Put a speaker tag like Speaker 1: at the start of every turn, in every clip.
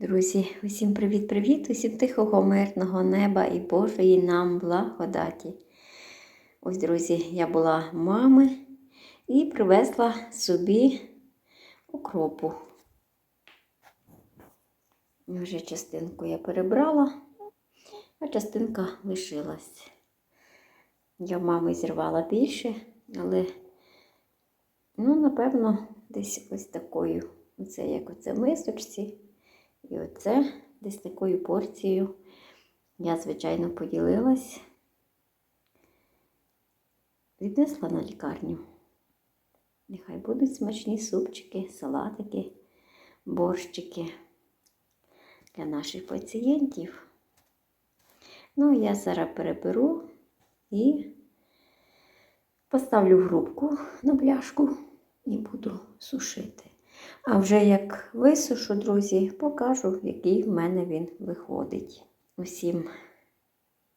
Speaker 1: Друзі, усім привіт-привіт, усім тихого, мирного неба і Божої нам благодаті. Ось, друзі, я була мами і привезла собі укропу. Вже частинку я перебрала, а частинка лишилась. Я в мами зірвала більше, але, ну, напевно, десь ось такою. Оце як оце мисочці. І оце десь такою порцією я, звичайно, поділилась, віднесла на лікарню. Нехай будуть смачні супчики, салатики, борщики для наших пацієнтів. Ну, я зараз переберу і поставлю в грубку на пляшку і буду сушити. А вже як висушу, друзі, покажу, який в мене він виходить. Усім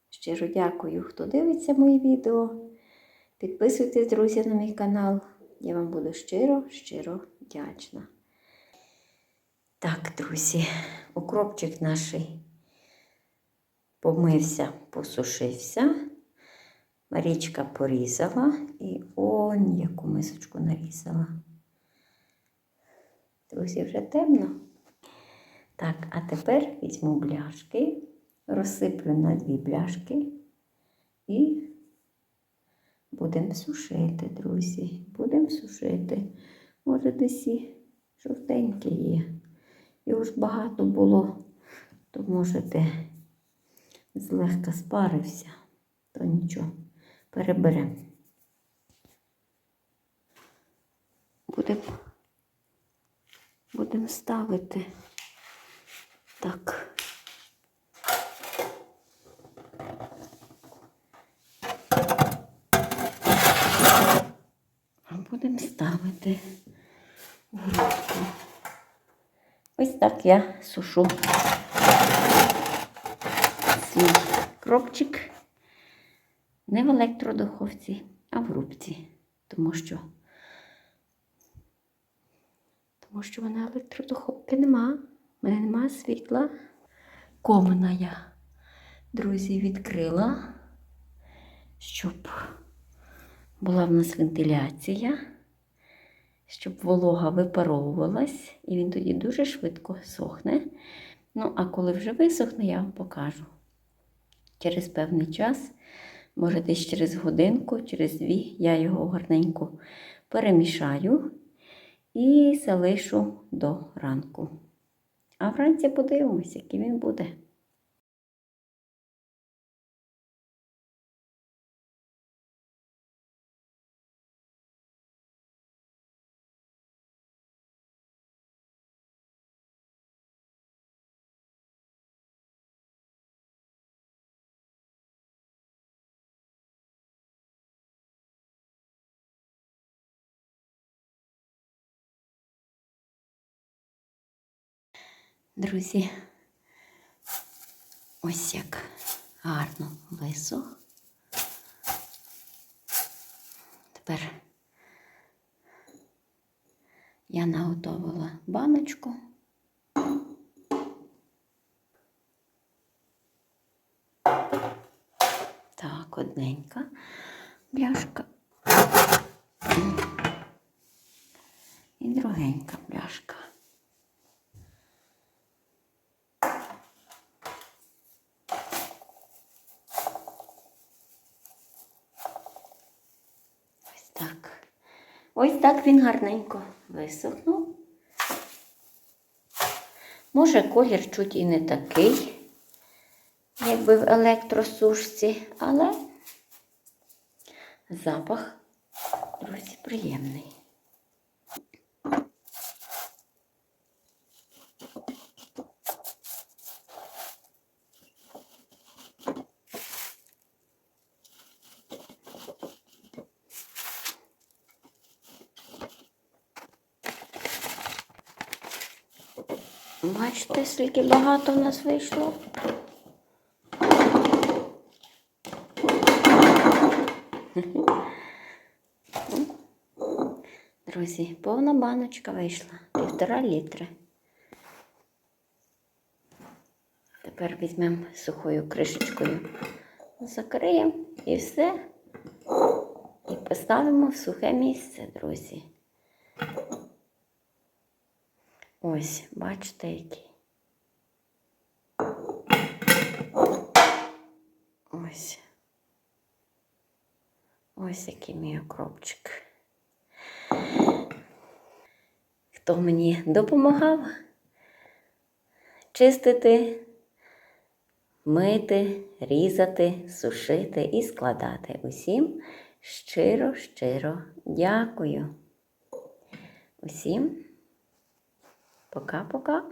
Speaker 1: щиро дякую, хто дивиться мої відео. Підписуйтесь, друзі, на мій канал. Я вам буду щиро, щиро вдячна. Так, друзі, укропчик наш помився, посушився. Марічка порізала і он яку мисочку нарізала. Друзі, вже темно. Так, а тепер візьму бляшки, розсиплю на дві бляшки і будемо сушити, друзі. Будемо сушити. Може, десь і жовтеньке є. І уж багато було, то можете злегка спарився, то нічого, переберемо. Будемо будемо ставити так. Будемо ставити в грудку. Ось так я сушу свій кропчик не в електродуховці, а в грубці, тому що тому що вона електродуховки нема. У мене нема світла. Комина я, друзі, відкрила, щоб була в нас вентиляція, щоб волога випаровувалась, і він тоді дуже швидко сохне. Ну, а коли вже висохне, я вам покажу. Через певний час, може десь через годинку, через дві, я його гарненько перемішаю і залишу до ранку. А вранці подивимося, який він буде. Друзі, ось як гарно висох. Тепер я наготовила баночку. Так, одненька пляшка. І другенька пляшка. Ось так. Ось так він гарненько висохнув. Може, колір чуть і не такий, якби в електросушці, але запах, друзі, приємний. Бачите, скільки багато в нас вийшло. Друзі, повна баночка вийшла. Півтора літри. Тепер візьмемо сухою кришечкою, закриємо і все. І поставимо в сухе місце, друзі. Ось, бачите, який. Ось. Ось який мій окропчик. Хто мені допомагав чистити, мити, різати, сушити і складати. Усім щиро, щиро дякую. Усім пока-пока.